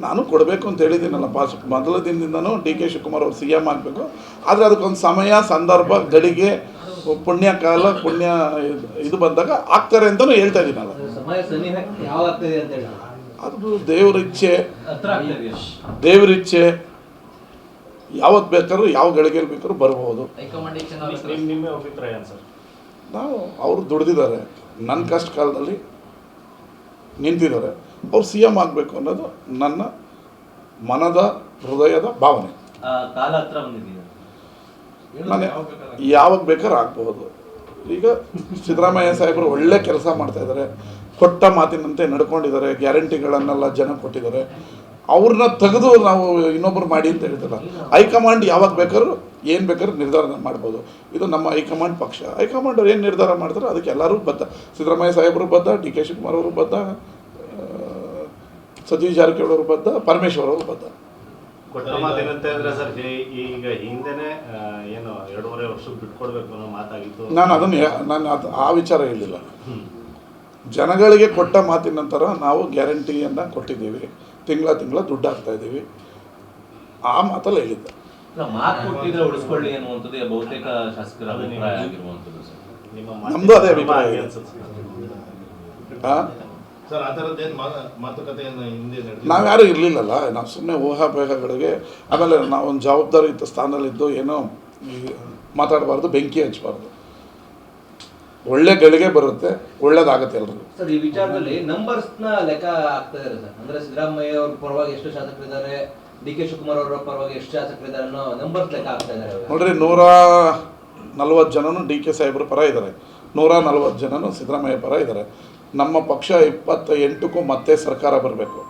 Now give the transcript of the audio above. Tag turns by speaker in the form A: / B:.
A: ನಾನು ಕೊಡಬೇಕು ಅಂತ ಹೇಳಿದ್ದೀನಲ್ಲ ಪಾಸ್ ಮೊದಲ ದಿನದಿಂದನೂ ಡಿ ಕೆ ಶಿವಕುಮಾರ್ ಅವರು ಸಿ ಎಂ ಆಗಬೇಕು. ಆದರೆ ಅದಕ್ಕೊಂದು ಸಮಯ ಸಂದರ್ಭ ಗಡಿಗೆ ಪುಣ್ಯ ಕಾಲ ಪುಣ್ಯ ಇದು- ಇದು ಬಂದಾಗ ಆಗ್ತಾರೆ ಅಂತಲೂ ಹೇಳ್ತಾ ಇದ್ದೀನಲ್ಲ. ಅದು ದೇವ್ರ ಇಚ್ಛೆ.
B: ಹತ್ರ ಆಗ್ತದೆ
A: ದೇವ್ರ ಇಚ್ಛೆ. ಯಾವತ್ತು ಬೇಕಾದ್ರೂ ಯಾವ ಗಳಿಗೆಯಲ್ಲಿ ಬೇಕಾದ್ರೂ ಬರ್ಬೋದು. ನಾವು ಅವರು ದುಡ್ದಿದ್ದಾರೆ. ನನ್ನ ಕಷ್ಟ ಕಾಲದಲ್ಲಿ ನಿಂತಿದ್ದಾರೆ. ಅವ್ರು ಸಿ ಎಂ ಆಗಬೇಕು ಅನ್ನೋದು ನನ್ನ ಮನದ ಹೃದಯದ ಭಾವನೆ. ನಾನು ಯಾವಾಗ ಬೇಕಾದ್ರೂ ಆಗ್ಬೋದು ಈಗ ಸಿದ್ದರಾಮಯ್ಯ ಸಾಹೇಬರು ಒಳ್ಳೆ ಕೆಲಸ ಮಾಡ್ತಾ ಇದ್ದಾರೆ. ಕೊಟ್ಟ ಮಾತಿನಂತೆ ನಡ್ಕೊಂಡಿದ್ದಾರೆ. ಗ್ಯಾರಂಟಿಗಳನ್ನೆಲ್ಲ ಜನ ಕೊಟ್ಟಿದ್ದಾರೆ. ಅವ್ರನ್ನ ತೆಗೆದು ನಾವು ಇನ್ನೊಬ್ರು ಮಾಡಿ ಅಂತ ಹೇಳ್ತಿಲ್ಲ. ಹೈಕಮಾಂಡ್ ಯಾವಾಗ ಬೇಕಾದ್ರೂ ಏನು ಬೇಕಾದ್ರೂ ನಿರ್ಧಾರ ಮಾಡ್ಬೋದು. ಇದು ನಮ್ಮ ಹೈಕಮಾಂಡ್ ಪಕ್ಷ. ಹೈಕಮಾಂಡ್ ಅವ್ರು ಏನು ನಿರ್ಧಾರ ಮಾಡ್ತಾರೋ ಅದಕ್ಕೆ ಎಲ್ಲರೂ ಬದ್ಧ. ಸಿದ್ದರಾಮಯ್ಯ ಸಾಹೇಬರು ಬದ್ಧ ಡಿ ಕೆ ಶಿವಕುಮಾರ್ ಅವರು ಬದ್ಧ. ಸತೀಶ್ ಜಾರಕಿಹೊಳಿ ಅವರು ಬದ್ಧ ಪರಮೇಶ್ವರ್ ಅವರು ಬದ್ಧ.
C: ಈಗ ಹಿಂದೆನೆ ಏನು ಎರಡೂವರೆ ಬಿಟ್ಕೊಡ್ಬೇಕು ಅನ್ನೋ ಮಾತಾಗಿತ್ತು.
A: ನಾನು ಅದನ್ನು ನಾನು ಅದು ಆ ವಿಚಾರ ಹೇಳಿಲ್ಲ. ಜನಗಳಿಗೆ ಕೊಟ್ಟ ಮಾತಿನ ನಂತರ ನಾವು ಗ್ಯಾರಂಟಿಯನ್ನು ಕೊಟ್ಟಿದ್ದೀವಿ. ತಿಂಗಳ ತಿಂಗಳ ದುಡ್ಡು ಹಾಕ್ತಾ ಇದ್ದೀವಿ. ಆ ಮಾತಲ್ಲ ಹೇಳಿದ್ದೆ.
D: ಮಾತು
C: ಅದೇ
D: ಅಭಿಪ್ರಾಯ ಸರ್.
A: ಆ?
E: ಥರದ್ದೇನು ಮಾತುಕತೆಯನ್ನು ಹಿಂದೆ?
A: ನಾವು ಯಾರೂ ಇರಲಿಲ್ಲಲ್ಲ ನಾವು ಸುಮ್ಮನೆ ಊಹಾಪೇಹಗಳಿಗೆ ಆಮೇಲೆ ನಾವೊಂದು ಜವಾಬ್ದಾರಿಯುತ ಸ್ಥಾನದಲ್ಲಿದ್ದು ಏನೋ ಮಾತಾಡಬಾರ್ದು ಬೆಂಕಿ ಹಚ್ಚಬಾರ್ದು ಒಳ್ಳೆ ಗಳಿಗೆ ಬರುತ್ತೆ ಒಳ್ಳೇದಾಗತ್ತೆ ಎಲ್ರಿಗೂ
B: ಸರ್ ಈ ವಿಚಾರದಲ್ಲಿ ನಂಬರ್ಸ್ನ ನ ಲೆಕ್ಕ ಆಗ್ತಾ ಇದ್ದಾರೆ ಸರ್ ಅಂದ್ರೆ ಸಿದ್ದರಾಮಯ್ಯ ಅವ್ರ ಪರವಾಗಿ ಎಷ್ಟು ಶಾಸಕರಿದ್ದಾರೆ ಡಿ ಕೆ ಶಿವಕುಮಾರ್ ಅವರ ಪರವಾಗಿ ಎಷ್ಟು ಶಾಸಕರಿದ್ದಾರೆ ಅನ್ನೋ ನಂಬರ್ಸ್ ಲೆಕ್ಕ ಆಗ್ತಾ ಇದ್ದಾರೆ.
A: ನೋಡ್ರಿ ನೂರ ನಲ್ವತ್ತು ಜನನು ಡಿ ಕೆ ಸಾಹೇಬ್ರ ಪರ ಇದ್ದಾರೆ ನೂರ ನಲ್ವತ್ತು ಜನನು ಸಿದ್ದರಾಮಯ್ಯ ಪರ ಇದ್ದಾರೆ ನಮ್ಮ ಪಕ್ಷ ಇಪ್ಪತ್ತ ಎಂಟಕ್ಕೂ ಮತ್ತೆ ಸರ್ಕಾರ ಬರಬೇಕು.